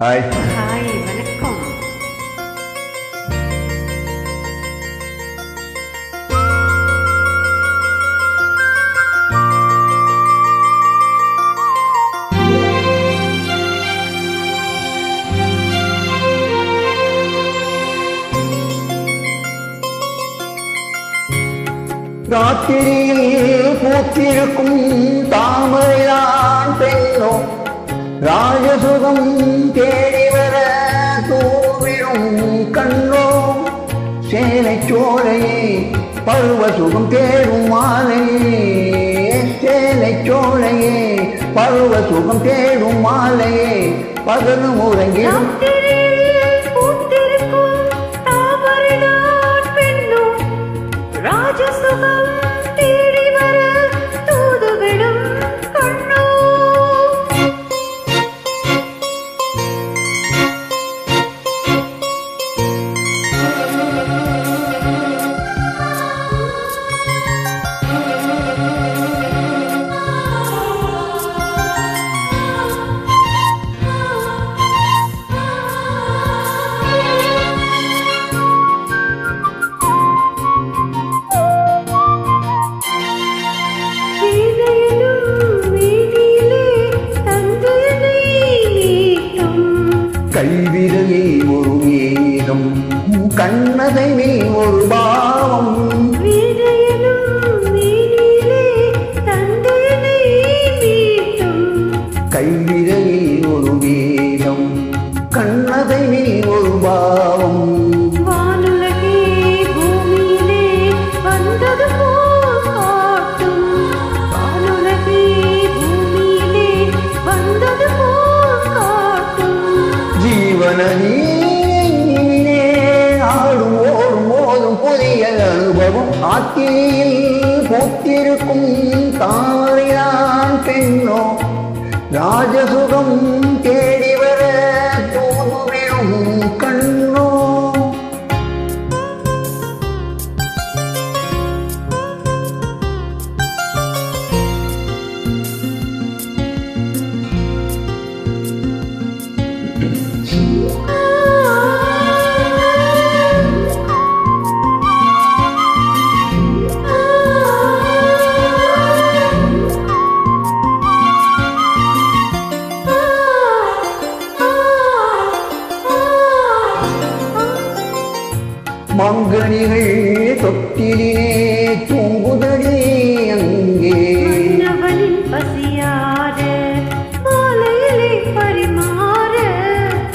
Hi hi வணக்கம். ராத்திரியில் பூத்திருக்கும் தாமரைதான் பெண்ணோ ராஜசுகம் கண்ணோ சேனை சோலையே பருவ சுகம் தேடும் மாலையே. சேலை சோழையே பருவ சுகம் தேடும் மாலையே. பகலும் உறங்கிடும். கைவிரலே ஒரு மேகம். கண்ணதை நீ ஒரு பாவம். கைவிரலே ஒரு மேகம் கண்ணதை நீ ஒரு பாவம். ராஜசுகம் மங்கனிகள் தொட்டிலே தூங்குதடி அங்கே. பசியார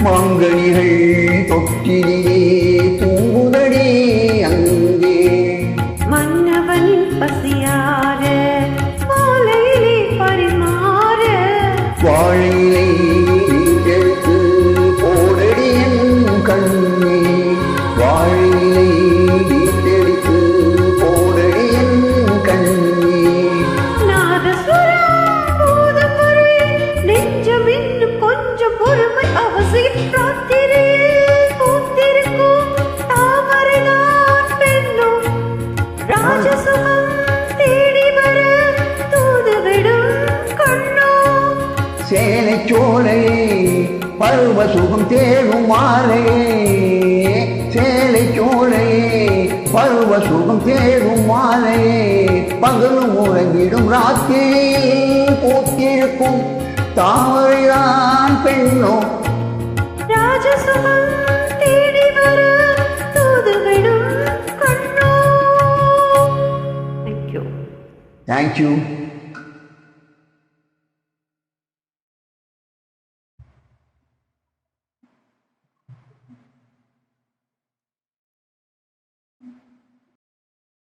மங்கனிகள் தொட்டிலே சேலை சோலையே பருவ சுகம் தேடும் மாலையே சேலை சோலையே பருவ சுகம் தேடும் மாலையே பகலும் உறங்கிடும் ராத்திரியில் பூத்திருக்கும் தாமரைதான் பெண்ணோ. ராஜசுகம் தேடி வர தூதுவிடும் கண்ணோ. Thank you thank you